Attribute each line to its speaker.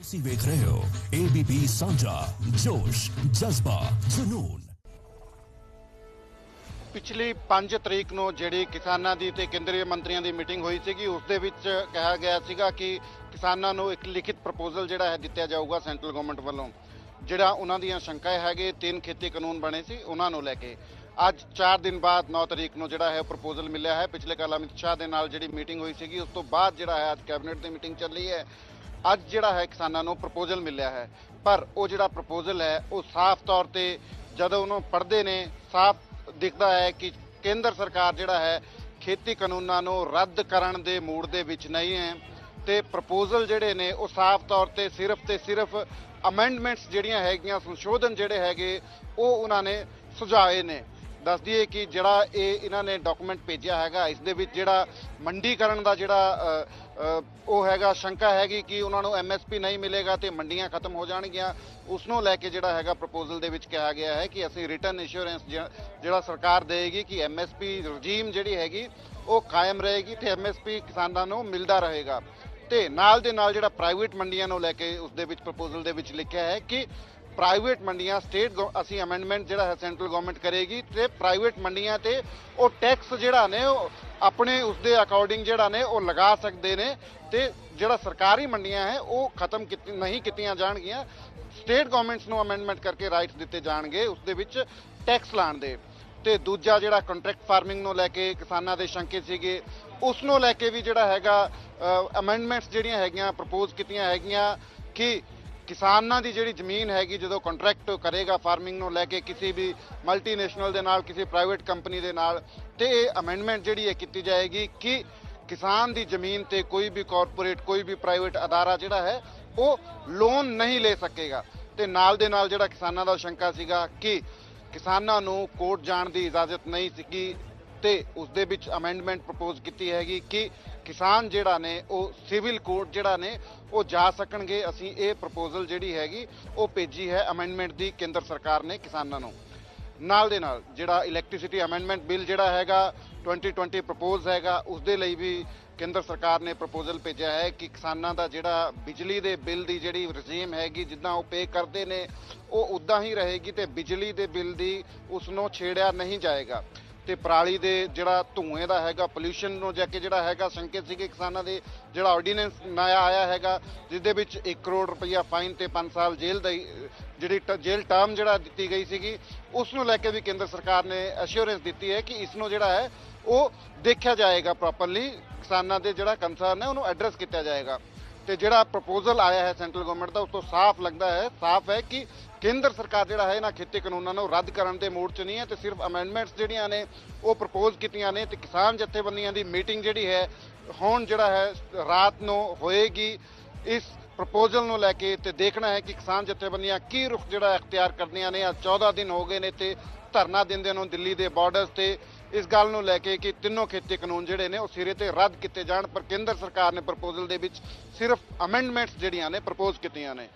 Speaker 1: ਤੁਸੀਂ ਵੇਖ ਰਹੇ ਹੋ ABP ਸਾਂਝਾ, ਜੋਸ਼, ਜਜ਼ਬਾ, ਜਨੂਨ।
Speaker 2: ਪਿਛਲੀ 5 ਤਰੀਕ ਨੂੰ ਜਿਹੜੀ ਕਿਸਾਨਾਂ ਦੀ ਤੇ ਕੇਂਦਰੀ ਮੰਤਰੀਆਂ ਦੀ ਮੀਟਿੰਗ ਹੋਈ ਸੀਗੀ, ਉਸ ਦੇ ਵਿੱਚ ਕਿਹਾ ਗਿਆ ਸੀਗਾ ਕਿ ਕਿਸਾਨਾਂ ਨੂੰ ਇੱਕ ਲਿਖਿਤ ਪ੍ਰਪੋਜ਼ਲ ਜਿਹੜਾ ਹੈ ਦਿੱਤਾ ਜਾਊਗਾ ਸੈਂਟਰਲ ਗਵਰਨਮੈਂਟ ਵੱਲੋਂ। ਜਿਹੜਾ ਉਹਨਾਂ ਦੀਆਂ ਸ਼ੰਕਾਏ ਹੈਗੇ, ਤਿੰਨ ਖੇਤੀ ਕਾਨੂੰਨ ਬਣੇ ਸੀ, ਉਹਨਾਂ ਨੂੰ ਲੈ ਕੇ। ਅੱਜ 4 ਦਿਨ ਬਾਅਦ 9 ਤਰੀਕ ਨੂੰ ਜਿਹੜਾ ਹੈ ਪ੍ਰਪੋਜ਼ਲ ਮਿਲਿਆ ਹੈ। ਪਿਛਲੇ ਕੱਲ ਅਮਿਤ ਸ਼ਾਹ ਦੇ ਨਾਲ ਜਿਹੜੀ ਮੀਟਿੰਗ ਹੋਈ ਸੀਗੀ, ਉਸ ਤੋਂ ਬਾਅਦ ਜਿਹੜਾ ਹੈ ਅੱਜ ਕੈਬਨਿਟ ਦੀ ਮੀਟਿੰਗ ਚੱਲੀ ਹੈ। ਅੱਜ ਜਿਹੜਾ ਹੈ ਕਿਸਾਨਾਂ ਨੂੰ ਪ੍ਰਪੋਜ਼ਲ ਮਿਲਿਆ ਹੈ। ਪਰ ਉਹ ਜਿਹੜਾ ਪ੍ਰਪੋਜ਼ਲ ਹੈ, ਉਹ ਸਾਫ਼ ਤੌਰ ਤੇ ਜਦੋਂ ਉਹਨੂੰ ਪੜ੍ਹਦੇ ਨੇ, ਸਾਫ਼ ਦਿਖਦਾ ਹੈ ਕਿ ਕੇਂਦਰ ਸਰਕਾਰ ਜਿਹੜਾ ਹੈ, ਖੇਤੀ ਕਾਨੂੰਨਾਂ ਨੂੰ ਰੱਦ ਕਰਨ ਦੇ ਮੂਡ ਦੇ ਵਿੱਚ ਨਹੀਂ ਹੈ ਤੇ ਪ੍ਰਪੋਜ਼ਲ ਜਿਹੜੇ ਨੇ, ਉਹ ਸਾਫ਼ ਤੌਰ ਤੇ ਸਿਰਫ ਤੇ ਸਿਰਫ ਅਮੈਂਡਮੈਂਟਸ ਜਿਹੜੀਆਂ ਹੈਗੀਆਂ, ਸੰਸ਼ੋਧਨ ਜਿਹੜੇ ਹੈਗੇ, ਉਹ ਉਹਨਾਂ ਨੇ ਸੁਝਾਏ ਨੇ। ਦੱਸ ਦਈਏ ਕਿ ਜਿਹੜਾ ਇਹ ਇਹਨਾਂ ਨੇ ਡਾਕੂਮੈਂਟ ਭੇਜਿਆ ਹੈਗਾ, ਇਸ ਦੇ ਵਿੱਚ ਜਿਹੜਾ ਮੰਡੀਕਰਨ ਦਾ ਜਿਹੜਾ ਉਹ ਹੈਗਾ, ਸ਼ੰਕਾ ਹੈਗੀ ਕਿ ਉਹਨਾਂ ਨੂੰ ਐਮਐਸਪੀ ਨਹੀਂ ਮਿਲੇਗਾ ਤੇ ਮੰਡੀਆਂ ਖਤਮ ਹੋ ਜਾਣਗੀਆਂ। ਉਸ ਨੂੰ ਲੈ ਕੇ ਜਿਹੜਾ ਹੈਗਾ ਪ੍ਰਪੋਜ਼ਲ ਦੇ ਵਿੱਚ ਕਿਹਾ ਗਿਆ ਹੈ ਕਿ ਅਸੀਂ ਰਿਟਰਨ ਇੰਸ਼ੋਰੈਂਸ ਜਿਹੜਾ ਸਰਕਾਰ ਦੇਗੀ ਕਿ ਐਮਐਸਪੀ ਰਜੀਮ ਜਿਹੜੀ ਹੈਗੀ, ਉਹ ਕਾਇਮ ਰਹੇਗੀ ਤੇ ਐਮਐਸਪੀ ਕਿਸਾਨਾਂ ਨੂੰ ਮਿਲਦਾ ਰਹੇਗਾ। ਤੇ ਨਾਲ ਦੇ ਨਾਲ ਜਿਹੜਾ ਪ੍ਰਾਈਵੇਟ ਮੰਡੀਆਂ ਨੂੰ ਲੈ ਕੇ ਉਸ ਦੇ ਵਿੱਚ ਪ੍ਰਪੋਜ਼ਲ ਦੇ ਵਿੱਚ ਲਿਖਿਆ ਹੈ ਕਿ ਪ੍ਰਾਈਵੇਟ ਮੰਡੀਆਂ ਸਟੇਟ ਅਸੀਂ ਅਮੈਂਡਮੈਂਟ ਜਿਹੜਾ ਹੈ ਸੈਂਟਰਲ ਗਵਰਨਮੈਂਟ ਕਰੇਗੀ ਤੇ ਪ੍ਰਾਈਵੇਟ ਮੰਡੀਆਂ ਤੇ ਉਹ ਟੈਕਸ ਜਿਹੜਾ ਨੇ ਉਹ ਆਪਣੇ ਉਸ ਦੇ ਅਕੋਰਡਿੰਗ ਜਿਹੜਾ ਨੇ ਉਹ ਲਗਾ ਸਕਦੇ ਨੇ ਤੇ ਜਿਹੜਾ ਸਰਕਾਰੀ ਮੰਡੀਆਂ ਹੈ ਉਹ ਖਤਮ ਕੀਤੀ ਨਹੀਂ ਕੀਤੀਆਂ ਜਾਣਗੀਆਂ। ਸਟੇਟ ਗਵਰਨਮੈਂਟਸ ਨੂੰ ਅਮੈਂਡਮੈਂਟ ਕਰਕੇ ਰਾਈਟਸ ਦਿੱਤੇ ਜਾਣਗੇ ਉਸ ਦੇ ਵਿੱਚ ਟੈਕਸ ਲਾਣ ਦੇ। ਤੇ ਦੂਜਾ ਜਿਹੜਾ ਕੰਟਰੈਕਟ ਫਾਰਮਿੰਗ ਨੂੰ ਲੈ ਕੇ ਕਿਸਾਨਾਂ ਦੇ ਸ਼ੰਕੇ ਸੀਗੇ ਉਸ ਨੂੰ ਲੈ ਕੇ ਵੀ ਜਿਹੜਾ ਹੈਗਾ ਅਮੈਂਡਮੈਂਟਸ ਜਿਹੜੀਆਂ ਹੈਗੀਆਂ ਪ੍ਰਪੋਜ਼ ਕੀਤੀਆਂ ਹੈਗੀਆਂ ਕਿ ਕਿਸਾਨਾਂ ਦੀ ਜਿਹੜੀ ਜ਼ਮੀਨ ਹੈਗੀ, ਜਦੋਂ ਕੰਟਰੈਕਟ ਕਰੇਗਾ ਫਾਰਮਿੰਗ ਨੂੰ ਲੈ ਕੇ ਕਿਸੇ ਵੀ ਮਲਟੀਨੈਸ਼ਨਲ ਦੇ ਨਾਲ, ਕਿਸੇ ਪ੍ਰਾਈਵੇਟ ਕੰਪਨੀ ਦੇ ਨਾਲ, ਤੇ ਇਹ ਅਮੈਂਡਮੈਂਟ ਜਿਹੜੀ ਹੈ ਕੀਤੀ ਜਾਏਗੀ ਕਿ ਕਿਸਾਨ ਦੀ ਜ਼ਮੀਨ ਤੇ ਕੋਈ ਵੀ ਕਾਰਪੋਰੇਟ ਕੋਈ ਵੀ ਪ੍ਰਾਈਵੇਟ ਅਦਾਰਾ ਜਿਹੜਾ ਹੈ, ਉਹ ਲੋਨ ਨਹੀਂ ਲੈ ਸਕੇਗਾ। ਤੇ ਨਾਲ ਦੇ ਨਾਲ ਜਿਹੜਾ ਕਿਸਾਨਾਂ ਦਾ ਸ਼ੰਕਾ ਸੀਗਾ ਕਿ ਕਿਸਾਨਾਂ ਨੂੰ ਕੋਰਟ ਜਾਣ ਦੀ ਇਜਾਜ਼ਤ ਨਹੀਂ ਸੀਗੀ, ਤੇ ਉਸ ਦੇ ਵਿੱਚ ਅਮੈਂਡਮੈਂਟ ਪ੍ਰਪੋਜ਼ ਕੀਤੀ ਹੈਗੀ ਕਿ ਕਿਸਾਨ ਜਿਹੜਾ ਨੇ, ਉਹ ਸਿਵਲ ਕੋਰਟ ਜਿਹੜਾ ਨੇ, ਉਹ ਜਾ ਸਕਣਗੇ। ਅਸੀਂ ਇਹ ਪ੍ਰਪੋਜ਼ਲ ਜਿਹੜੀ ਹੈਗੀ, ਉਹ ਭੇਜੀ ਹੈ ਅਮੈਂਡਮੈਂਟ ਦੀ ਕੇਂਦਰ ਸਰਕਾਰ ਨੇ ਕਿਸਾਨਾਂ ਨੂੰ। ਨਾਲ ਦੇ ਨਾਲ ਜਿਹੜਾ ਇਲੈਕਟ੍ਰਿਸਿਟੀ ਅਮੈਂਡਮੈਂਟ ਬਿੱਲ ਜਿਹੜਾ ਹੈਗਾ 2020 ਪ੍ਰਪੋਜ਼ ਹੈਗਾ ਉਸ ਦੇ ਲਈ ਵੀ ਕੇਂਦਰ ਸਰਕਾਰ ਨੇ ਪ੍ਰਪੋਜ਼ਲ ਭੇਜਿਆ ਹੈ ਕਿ ਕਿਸਾਨਾਂ ਦਾ ਜਿਹੜਾ ਬਿਜਲੀ ਦੇ ਬਿੱਲ ਦੀ ਜਿਹੜੀ ਰਜੀਮ ਹੈਗੀ, ਜਿੱਦਾਂ ਉਹ ਪੇ ਕਰਦੇ ਨੇ, ਉਹ ਉਦਾਂ ਹੀ ਰਹੇਗੀ ਤੇ ਬਿਜਲੀ ਦੇ ਬਿੱਲ ਦੀ ਉਸ ਨੂੰ ਛੇੜਿਆ ਨਹੀਂ ਜਾਏਗਾ। ਤੇ ਪਰਾਲੀ ਦੇ ਜਿਹੜਾ ਧੂਏ ਦਾ ਹੈਗਾ ਪੋਲੂਸ਼ਨ ਨੂੰ ਜਾ ਕੇ ਜਿਹੜਾ ਹੈਗਾ, ਸੰਕੇਤ ਸੀਗੇ ਕਿਸਾਨਾਂ ਦੇ, ਜਿਹੜਾ ਆਰਡੀਨੈਂਸ ਨਇਆ ਆਇਆ ਹੈਗਾ ਜਿਸ ਦੇ ਵਿੱਚ 1 ਕਰੋੜ ਰੁਪਈਆ ਫਾਈਨ ਤੇ 5 ਸਾਲ ਜੇਲ੍ਹ ਦਾ ਜਿਹੜੀ ਟ- ਜੇਲ੍ਹ ਟਰਮ ਜਿਹੜਾ ਦਿੱਤੀ ਗਈ ਸੀਗੀ, ਉਸ ਨੂੰ ਲੈ ਕੇ ਵੀ ਕੇਂਦਰ ਸਰਕਾਰ ਨੇ ਅਸ਼ੋਰੈਂਸ ਦਿੱਤੀ ਹੈ ਕਿ ਇਸ ਨੂੰ ਜਿਹੜਾ ਹੈ, ਉਹ ਦੇਖਿਆ ਜਾਏਗਾ ਪ੍ਰੋਪਰਲੀ ਕਿਸਾਨਾਂ ਦੇ ਜਿਹੜਾ ਕੰਸਰਨ ਹੈ, ਉਹਨੂੰ ਐਡਰੈਸ ਕੀਤਾ ਜਾਏਗਾ। ਤੇ ਜਿਹੜਾ ਪ੍ਰਪੋਜ਼ਲ ਆਇਆ ਹੈ ਸੈਂਟਰਲ ਗਵਰਨਮੈਂਟ ਦਾ ਉਸ ਤੋਂ ਸਾਫ਼ ਲੱਗਦਾ ਹੈ, ਸਾਫ਼ ਹੈ ਕਿ ਕੇਂਦਰ ਸਰਕਾਰ ਜਿਹੜਾ ਹੈ ਇਹਨਾਂ ਖੇਤੀ ਕਾਨੂੰਨਾਂ ਨੂੰ ਰੱਦ ਕਰਨ ਦੇ ਮੂਡ 'ਚ ਨਹੀਂ ਹੈ ਤੇ ਸਿਰਫ ਅਮੈਂਡਮੈਂਟਸ ਜਿਹੜੀਆਂ ਨੇ ਉਹ ਪ੍ਰਪੋਜ਼ ਕੀਤੀਆਂ ਨੇ ਤੇ ਕਿਸਾਨ ਜਥੇਬੰਦੀਆਂ ਦੀ ਮੀਟਿੰਗ ਜਿਹੜੀ ਹੈ, ਹੁਣ ਜਿਹੜਾ ਹੈ, ਰਾਤ ਨੂੰ ਹੋਏਗੀ। ਇਸ ਪ੍ਰਪੋਜ਼ਲ ਨੂੰ ਲੈ ਕੇ ਤੇ ਦੇਖਣਾ ਹੈ ਕਿ ਕਿਸਾਨ ਜਥੇਬੰਦੀਆਂ ਕੀ ਰੁਖ ਜਿਹੜਾ ਇਖਤਿਆਰ ਕਰਦੀਆਂ ਨੇ। ਆ 14 ਦਿਨ ਹੋ ਗਏ ਨੇ ਤੇ ਧਰਨਾ ਦਿੰਦੇ ਨੂੰ ਦਿੱਲੀ ਦੇ ਬਾਰਡਰਸ ਤੇ। ਇਸ ਗੱਲ ਨੂੰ ਲੈ ਕੇ ਕਿ ਤਿੰਨੋਂ ਖੇਤੀ ਕਾਨੂੰਨ ਜਿਹੜੇ ਨੇ ਉਹ ਸਿਰੇ ਤੇ ਰੱਦ ਕੀਤੇ ਜਾਣ, ਪਰ ਕੇਂਦਰ ਸਰਕਾਰ ਨੇ ਪ੍ਰਪੋਜ਼ਲ ਦੇ ਵਿੱਚ ਸਿਰਫ ਅਮੈਂਡਮੈਂਟਸ ਜਿਹੜੀਆਂ ਨੇ ਪ੍ਰਪੋਜ਼ ਕੀਤੀਆਂ ਨੇ।